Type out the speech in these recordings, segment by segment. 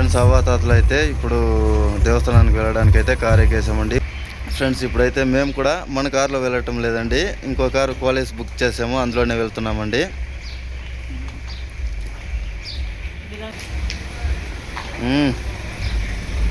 Friends అవ్వాతాతలు అయితే ఇప్పుడు దేవస్థానానికి వెళ్ళడానికి అయితే కారు ఎక్కేసామండి ఫ్రెండ్స్ ఇప్పుడైతే మేము కూడా మన కారులో వెళ్ళటం లేదండి. ఇంకో కారు కాలేజ్ బుక్ చేసాము అందులోనే వెళ్తున్నామండి.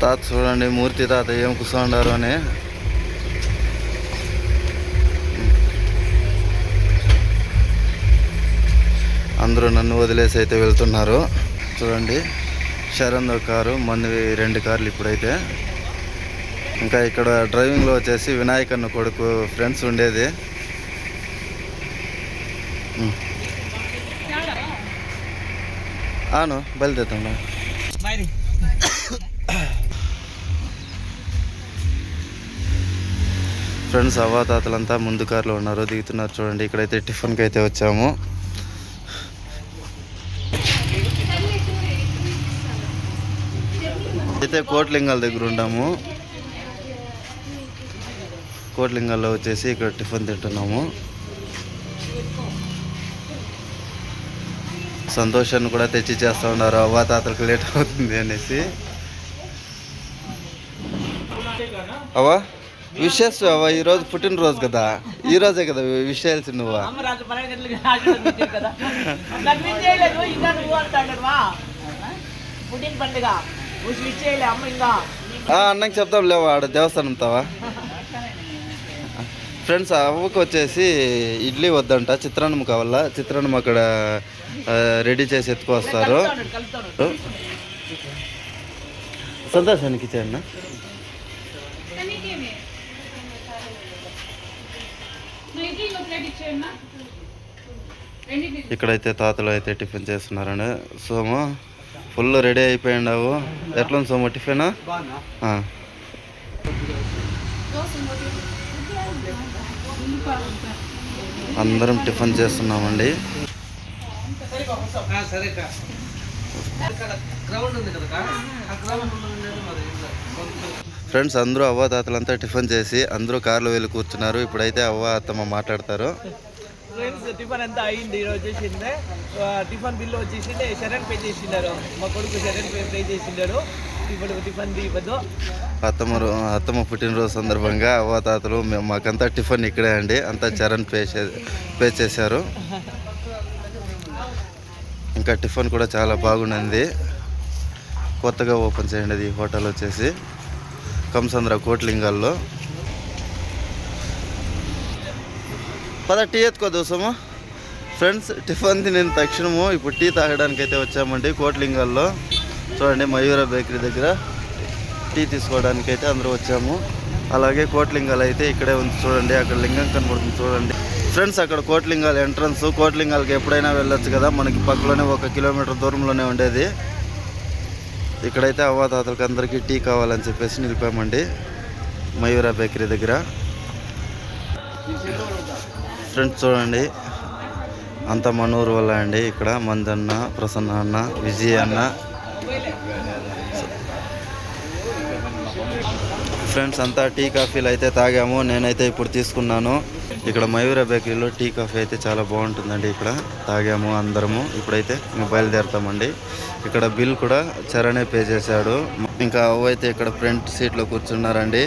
తాత చూడండి మూర్తి తాత ఏం కూర్చోండారు అని. అందరూ నన్ను వదిలేసి అయితే వెళ్తున్నారు. చూడండి. శరణ్ ఒక కారు మనవి రెండు కార్లు ఇప్పుడైతే. ఇంకా ఇక్కడ డ్రైవింగ్లో వచ్చేసి వినాయకన్న కొడుకు ఫ్రెండ్స్ ఉండేది. అవును బయలుదేరుతాం ఫ్రెండ్స్ అవ్వాతాతలంతా ముందు కార్లో ఉన్నారు దిగుతున్నారు చూడండి. ఇక్కడైతే టిఫిన్కి అయితే వచ్చాము. అయితే కోట్లింగాల దగ్గర ఉన్నాము కోట్లింగాల్లో వచ్చేసి ఇక్కడ టిఫిన్ తింటున్నాము. సంతోషాన్ని కూడా తెచ్చి చేస్తూ ఉన్నారు. అవ్వ తాతలకు లేట్ అవుతుంది అనేసి. అవ్వ విషెస్ అవ్వ ఈరోజు పుట్టినరోజు కదా. ఈ రోజే కదా విషయాల్సి నువ్వు. పుట్టిన పండుగ. అన్నకి చెప్తాం లేవా ఆడ దేవస్థానం తావా ఫ్రెండ్స్ అవ్వకు వచ్చేసి ఇడ్లీ వద్దంట చిత్రాన్నం కావాలా? చిత్రాన్నం అక్కడ రెడీ చేసి ఎత్తుకొస్తారు. సంతోషానికి ఇచ్చేయన్న ఇక్కడైతే తాతలు అయితే టిఫిన్ చేస్తున్నారండి సోము. Full ready అయిపోయిండావు. ఎట్లా ఉంది టిఫినా? అందరం టిఫిన్ చేస్తున్నామండి. ఫ్రెండ్స్ అందరూ అవ్వ తాతలంతా టిఫిన్ చేసి అందరూ కార్లో వెళ్ళి కూర్చున్నారు. ఇప్పుడైతే అవ్వ అత్తమ్మ మాట్లాడతారు. ఫ్రెండ్స్ టిఫిన్ అంతా అయింది ఈరోజు వచ్చేసింది ఆ, టిఫిన్ బిల్లు వచ్చేసింది శరణ్ పే చేసిండారు. మా కొడుకు శరణ్ పే పే చేసిండారు. ఇప్పుడు అత్తమ్మ అత్తమ్మ పుట్టినరోజు సందర్భంగా అవ్వ తాతలు మేము మాకంతా టిఫిన్ ఇక్కడే అండి. అంతా చరణ్ పే పే చేశారు. ఇంకా టిఫిన్ కూడా చాలా బాగుండింది. కొత్తగా ఓపెన్ చేయండి ఈ హోటల్ వచ్చేసి. కంసంద్ర కోట్లింగాల్లో. పద టీ ఎత్తుకో దోసము ఫ్రెండ్స్ టిఫిన్ తినిన తక్షణము ఇప్పుడు టీ తాగడానికి అయితే వచ్చామండి కోట్లింగాల్లో. చూడండి మయూర బేకరీ దగ్గర టీ తీసుకోవడానికి అయితే అందరూ వచ్చాము. అలాగే కోట్లింగాలు అయితే ఇక్కడే ఉంది చూడండి అక్కడ లింగం కనబడుతుంది చూడండి. ఫ్రెండ్స్ అక్కడ కోట్లింగాల ఎంట్రన్స్ కోట్లింగాలకి ఎప్పుడైనా వెళ్ళొచ్చు కదా. మనకి పక్కలోనే ఒక కిలోమీటర్ దూరంలోనే ఉండేది. ఇక్కడైతే అవ్వాతాతలకి అందరికీ టీ కావాలని చెప్పేసి నిలిపామండి. మయూర బేకరీ దగ్గర. ఫ్రెండ్స్ చూడండి. అంత మనూరు వల్ల అండి ఇక్కడ. మందన్న ప్రసన్న అన్న విజయ్ అన్న. ఫ్రెండ్స్ అంతా టీ కాఫీలు అయితే తాగాము. నేనైతే ఇప్పుడు తీసుకున్నాను. ఇక్కడ మయూర బేకరీలో టీ కాఫీ అయితే చాలా బాగుంటుందండి ఇక్కడ. తాగాము అందరము. ఇప్పుడైతే ఇంక బయలుదేరుతామండి. ఇక్కడ బిల్ కూడా చరణే పే చేశాడు. ఇంకా అవైతే ఇక్కడ ఫ్రంట్ సీట్లో కూర్చున్నారండి.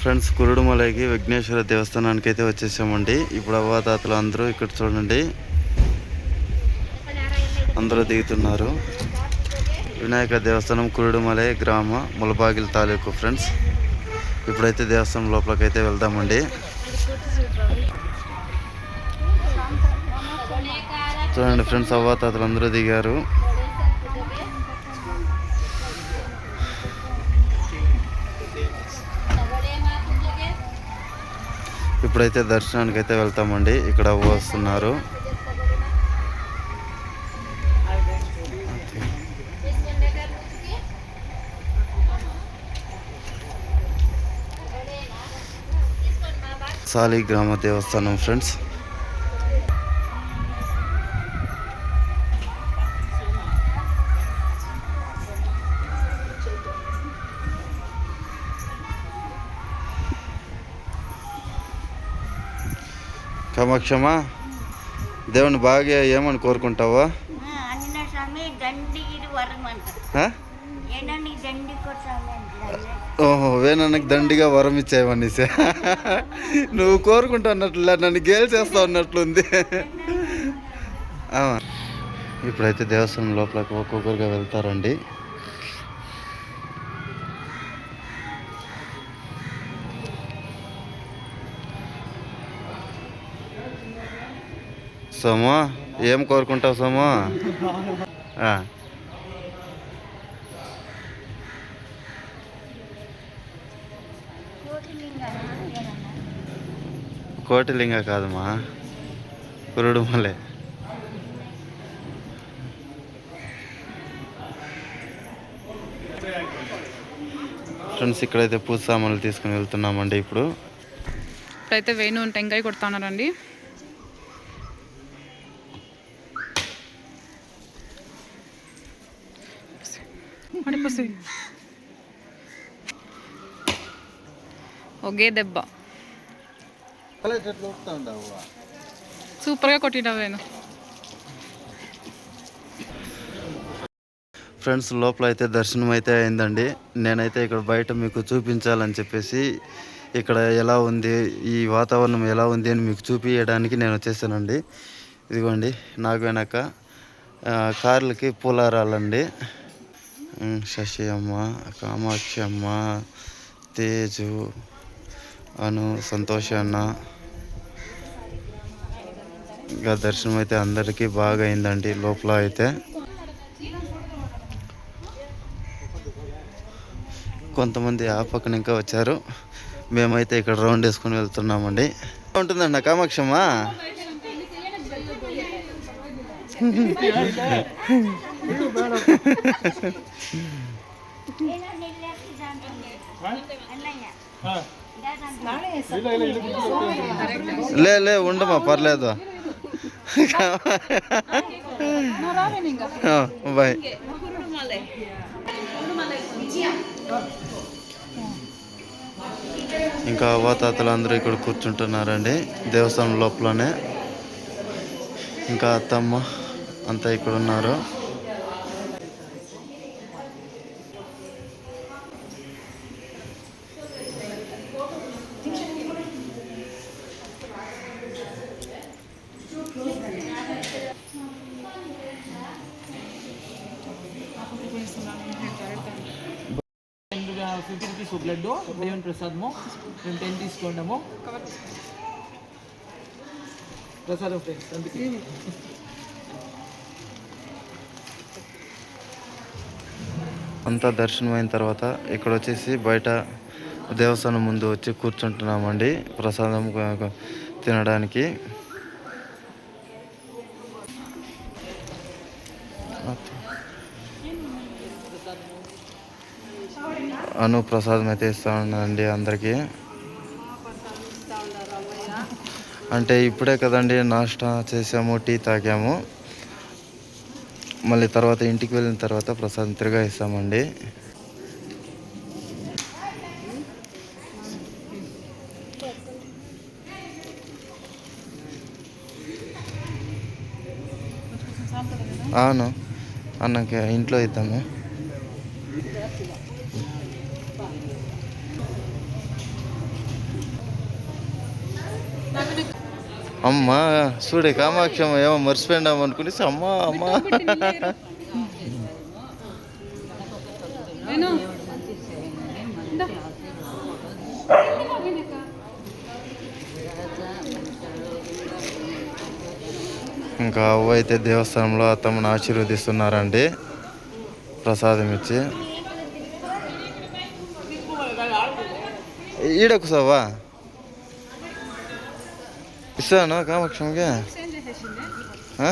ఫ్రెండ్స్ కురుడుమలైకి విఘ్నేశ్వర దేవస్థానానికి అయితే వచ్చేసామండి. ఇప్పుడు అవ్వాతాతలు అందరూ ఇక్కడ చూడండి. అందరూ దిగుతున్నారు. వినాయక దేవస్థానం కురుడుమలై గ్రామ ములబాగిల్ తాలూకు ఫ్రెండ్స్. ఇప్పుడైతే దేవస్థానం లోపలికైతే వెళ్దామండి. చూడండి ఫ్రెండ్స్ అవ్వాతాతలు అందరూ దిగారు. ఇప్పుడైతే దర్శనానికి అయితే వెళ్తామండి. ఇక్కడ వస్తున్నారు. వస్తున్నారు సాలిగ్రామ దేవస్థానం ఫ్రెండ్స్. కామాక్షమా? దేవుని బాగా ఏమని కోరుకుంటావా? ఓహో వేనన్నకి దండిగా వరం ఇచ్చావనేసే నువ్వు కోరుకుంటా అన్నట్లే నన్ను గేల్ చేస్తా ఉన్నట్లుంది ఆ. ఇప్పుడైతే దేవస్థానం లోపలికి ఒక్కొక్కరుగా వెళ్తారండి. సోము. ఏం కోరుకుంటావు సోము? కోటిలింగ కాదమ్మా కురుడుమలే ఫ్రెండ్స్ ఇక్కడైతే పూజ సామాన్లు తీసుకుని వెళ్తున్నామండి ఇప్పుడు. ఇప్పుడైతే వేణు టెంకాయ కొడుతున్నారండి పడిపోసి ఒకే దెబ్బ. సూపర్గా కొట్టినావు వేణు ఫ్రెండ్స్ లోపల అయితే దర్శనం అయితే అయిందండి. నేనైతే ఇక్కడ బయట మీకు చూపించాలని చెప్పేసి ఇక్కడ ఎలా ఉంది ఈ వాతావరణం ఎలా ఉంది అని మీకు చూపించడానికి నేను వచ్చేసానండి. ఇదిగోండి నాకు వెనక కార్లకి పూలారాలండి. శశి అమ్మ కామాక్షి అమ్మ తేజు అను సంతోష్ అన్న ఇంకా దర్శనం అయితే అందరికీ బాగా అయిందండి లోపల అయితే. కొంతమంది ఆ పక్కన ఇంకా వచ్చారు. మేమైతే ఇక్కడ రౌండ్ వేసుకొని వెళ్తున్నామండి. ఉంటుందండి కామాక్షమ్మా లే లే ఉండమా పర్లేదు. బాయ్. ఇంకా అవ్వాతాతలు అందరూ ఇక్కడ కూర్చుంటున్నారండి దేవస్థానం లోపలనే. ఇంకా అత్తమ్మ అంతా ఇక్కడ ఉన్నారు ఫిఫ్టీ రూపీస్ ఒక లడ్డు దేవుని ప్రసాదము మేము టెన్ తీసుకున్నాము ప్రసాదం ఫ్రెండ్స్ అందుకే. అంతా దర్శనం అయిన తర్వాత ఇక్కడ వచ్చేసి బయట దేవస్థానం ముందు వచ్చి కూర్చుంటున్నామండి. ప్రసాదం తినడానికి. అను ప్రసాదం అయితే ఇస్తా ఉన్నానండి అందరికీ. అంటే ఇప్పుడే కదండి నాష్టా చేసాము టీ తాగాము. మళ్ళీ తర్వాత ఇంటికి వెళ్ళిన తర్వాత ప్రసాదం తిరిగా ఇస్తామండి. అవును అన్నకి ఇంట్లో ఇద్దాము. అమ్మా చూడే కామాక్షమ్మ ఏమో మర్చిపోయినాం అనుకుని అమ్మా అమ్మా. ఇంకా అవ్వ అయితే దేవస్థానంలో అత్తమ్మను ఆశీర్వదిస్తున్నారండి. ప్రసాదం ఇచ్చి. ఈడకు సావా ఇస్తాను కామాక్షమ్మకి ఆ?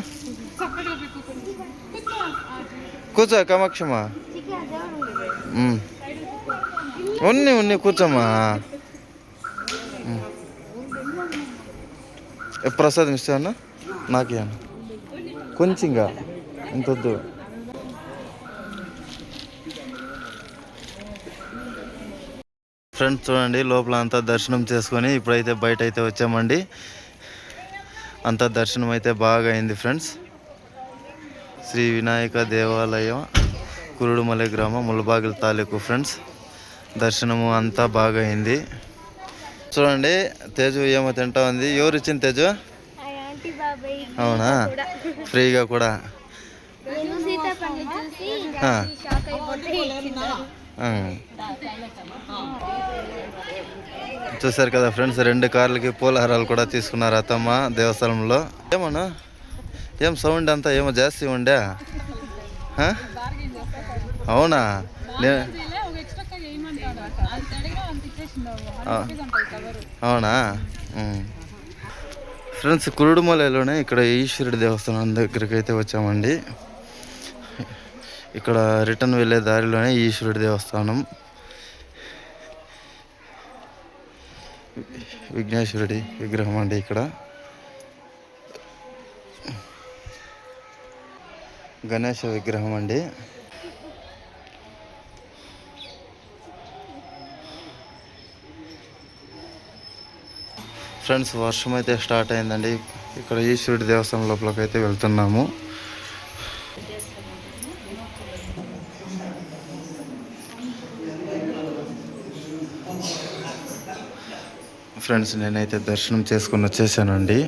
కూర్చో కామాక్షమ్మ ఉమ్. ఉన్ని ఉన్ని కూర్చోమ్మా ఉమ్. ఏ ప్రసాదం ఇస్తాను నాకే అన్న కొంచెంగా ఇంత వద్దు ఫ్రెండ్స్ చూడండి లోపల అంతా దర్శనం చేసుకొని ఇప్పుడైతే బయట అయితే వచ్చామండి. అంత దర్శనం అయితే బాగా అయింది ఫ్రెండ్స్. శ్రీ వినాయక దేవాలయం కురుడుమలై గ్రామం ములబాగిల్ తాలూకు ఫ్రెండ్స్. దర్శనము అంతా బాగా అయింది చూడండి తేజు ఏమో తింటా ఉంది. ఎవరు ఇచ్చింది తేజు? అవునా? ఫ్రీగా కూడా. ఆ, చూసారు చూశారు కదా ఫ్రెండ్స్ రెండు కార్లకి పూలహారాలు కూడా తీసుకున్నారు అత్తమ్మ దేవస్థలంలో ఏమన్నా? ఏం సౌండ్ అంతా ఏమో జాస్తి ఉండే? అవునా? నే- అవునా? ఫ్రెండ్స్ కురుడుమలైలోనే ఇక్కడ ఈశ్వరుడి దేవస్థానం దగ్గరికి అయితే వచ్చామండి. ఇక్కడ రిటర్న్ వెళ్ళే దారిలోనే ఈశ్వరుడి దేవస్థానం. విఘ్నేశ్వరుడి విగ్రహం అండి ఇక్కడ. గణేష విగ్రహం అండి. ఫ్రెండ్స్ వర్షం అయితే స్టార్ట్ అయిందండి. ఇక్కడ ఈశ్వరుడి దేవస్థానం లోపలికి అయితే వెళ్తున్నాము. ఫ్రెండ్స్ నేనైతే దర్శనం చేసుకుని వచ్చేసానండి.